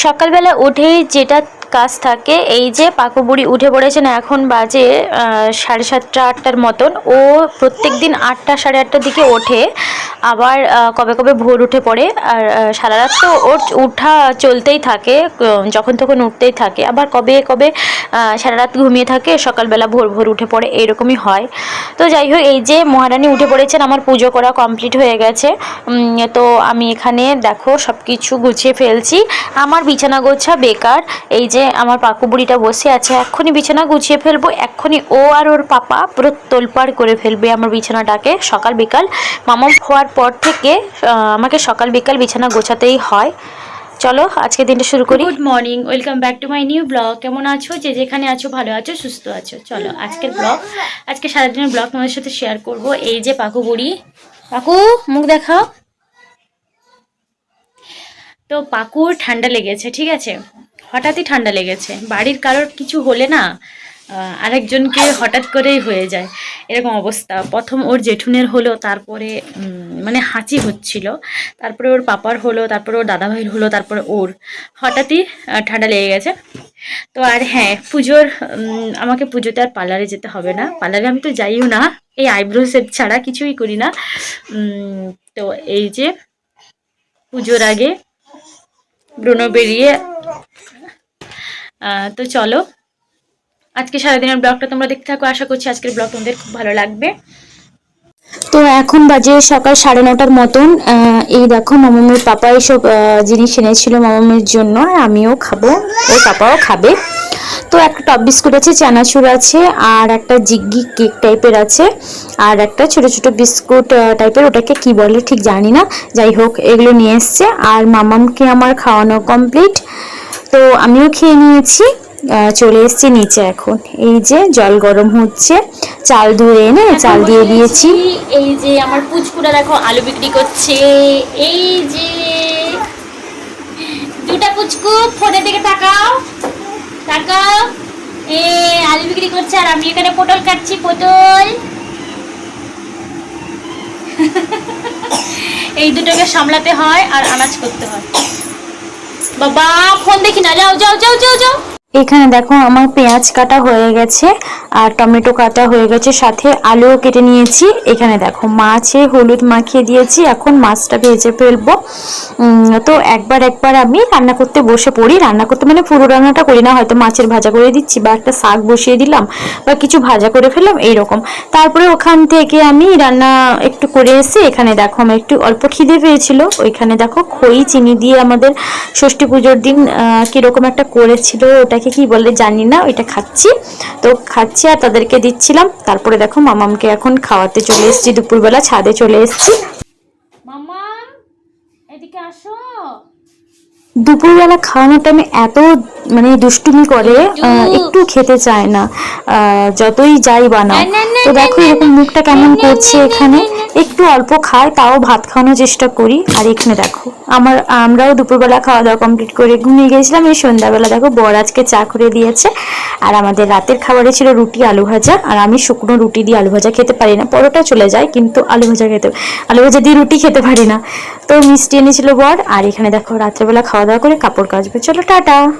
সকালবেলা উঠেই যেটা কাজ থাকে। এই যে পাকু বুড়ি উঠে পড়েছেন এখন বাজে সাড়ে সাতটা, আটটার মতন। ও প্রত্যেক দিন আটটা, সাড়ে আটটার দিকে ওঠে। আবার কবে কবে ভোর উঠে পড়ে। আর সারা রাত তো ওর উঠা চলতেই থাকে যখন তখন উঠতেই থাকে। আবার কবে কবে সারা রাত ঘুমিয়ে থাকে, সকালবেলা ভোর ভোর উঠে পড়ে, এরকমই হয়। তো যাই হোক, এই যে মহারানী উঠে পড়েছেন, আমার পুজো করা কমপ্লিট হয়ে গেছে। তো আমি এখানে দেখো সব কিছু গুছিয়ে ফেলছি। আমার বিছানা গোছা বেকার। এই যে আমার পাকু বুড়িটা বসে আছে, এক্ষুনি বিছানা গুছিয়ে ফেলব, এক্ষুনি ও আর ওর পাপা পুরো তোলপাড় করে ফেলবে আমার বিছানাটাকে সকাল বিকাল। মামা হওয়ার পর থেকে আমাকে সকাল বিকাল বিছানা গোছাতেই হয়। চলো, আজকে দিনটা শুরু করি। Good morning welcome back to my new blog কেমন আছো? যে যেখানে আছো, ভালো আছো, সুস্থ আছো? চলো, আজকের ব্লগ আজকে সারাদিনের ব্লগ তোমাদের সাথে শেয়ার করব। এই যে পাকু বুড়ি। পাকু, মুখ দেখাও। তো পাকুর ঠান্ডা লেগেছে, ঠিক আছে? হঠাৎই ঠান্ডা লেগেছে। বাড়ির কারোর কিছু হলে না আরেকজনকে হঠাৎ করেই হয়ে যায়। এরকম অবস্থা। প্রথম ওর জেঠুনের হলো, তারপরে মানে হাঁচি হচ্ছিল। তারপরে ওর পাপার হলো, তারপরে ওর দাদাভাইয়ের হলো, তারপরে ওর। হঠাৎই ঠান্ডা লেগে গেছে। তো আর হ্যাঁ পুজোর আমাকে পুজোতে আর পার্লারে যেতে হবে না। পার্লারে আমি তো যাইও না। এই আইব্রো সেট ছাড়া কিছুই করি না। তো এই যে পুজোর আগে ব্রুনো বেরিয়ে তো চলো। আজকে সারাদিনের ব্লগটা তোমরা দেখতে থাকো। আশা করছি আজকের ব্লগ তোমাদের খুব ভালো লাগবে। তো এখন বাজে সকাল সাড়ে নটার মতন। এই দেখো, মামামের পাপা এইসব জিনিস এনেছিল মামামের জন্য আমিও খাব। ও পাপাও খাবে। তো একটা টপ বিস্কুট আছে, চানাচুর আছে, আর একটা জিগ্গি কেক টাইপের আছে, আর একটা ছোট ছোট বিস্কুট টাইপের। ওটাকে কি বলে ঠিক জানি না। যাই হোক, এগুলো নিয়ে এসছে। আর মামামকে আমার খাওয়ানো কমপ্লিট তো আমিও খেয়ে নিয়েছি। চলে এসেছি নিচে এখন। এই যে জল গরম হচ্ছে চাল ধুয়ে এনে চাল দিয়ে দিয়েছি। এই যে আমার পুচকুটা দেখো আলু বিক্রি করছে। এই যে দুটা পুচকু ফোনের দিকে তাকাও তাকাও। এ আলু বিক্রি করছে আর আমি এখানে পটল কাটছি পটল। এই দুটোকে সামলাতে হয় আর আনাজ করতে হয়। বাবা ফোন দেখি না। যাও যাও যাও যাও যাও। এখানে দেখো আমার পেঁয়াজ কাটা হয়ে গেছে আর টমেটো কাটা হয়ে গেছে, সাথে আলুও কেটে নিয়েছি। এখানে দেখো মাছে হলুদ মাখিয়ে দিয়েছি, এখন মাছটা ভেজে ফেলব। তো একবার একবার আমি রান্না করতে বসে পড়ি। রান্না করতে মানে পুরো রান্নাটা করি না, হয়তো মাছের ভাজা করে দিচ্ছি বা একটা শাক বসিয়ে দিলাম বা কিছু ভাজা করে ফেললাম, এইরকম। তারপরে ওখান থেকে আমি রান্না একটু করে এসে এখানে দেখো আমার একটু অল্প খিদে পেয়েছিল। ওইখানে দেখো খই, চিনি দিয়ে আমাদের ষষ্ঠী পুজোর দিন কীরকম একটা করেছিল ওটাকে কি বলে জানি না ওইটা খাচ্ছি। তো খাচ্ছি আর তাদেরকে দিচ্ছিলাম। তারপরে দেখো মামামকে এখন খাওয়াতে চলে এসেছি দুপুরবেলা ছাদে চলে এসেছি। মামা এদিকে আসো। দুপুরবেলা খাওয়ানোর টাইমে এত মানে দুষ্টুমি করে একটু খেতে চায় না। যতই যাই বানাও। তো দেখো এরকম মুখটা কেমন করছে এখানে। একটু অল্প খায় তাও ভাত খাওয়ানোর চেষ্টা করি। আর এখানে দেখো, আমার, আমরাও দুপুরবেলা খাওয়া দাওয়া কমপ্লিট করে ঘুমিয়ে গেছিলাম। এই সন্ধ্যাবেলা দেখো, বর আজকে চা করে দিয়েছে। আর আমাদের রাতের খাবারে ছিল রুটি আলু ভাজা। আর আমি শুকনো রুটি দিয়ে আলু ভাজা খেতে পারি না। পরোটা চলে যায়, কিন্তু আলু ভাজা খেতে, আলু ভাজা দিয়ে রুটি খেতে পারি না। তো মিষ্টি এনেছিল বর। আর এখানে দেখো, রাত্রেবেলা খাওয়া দাওয়া করে কাপড় কাচবে। চলো, টাটা!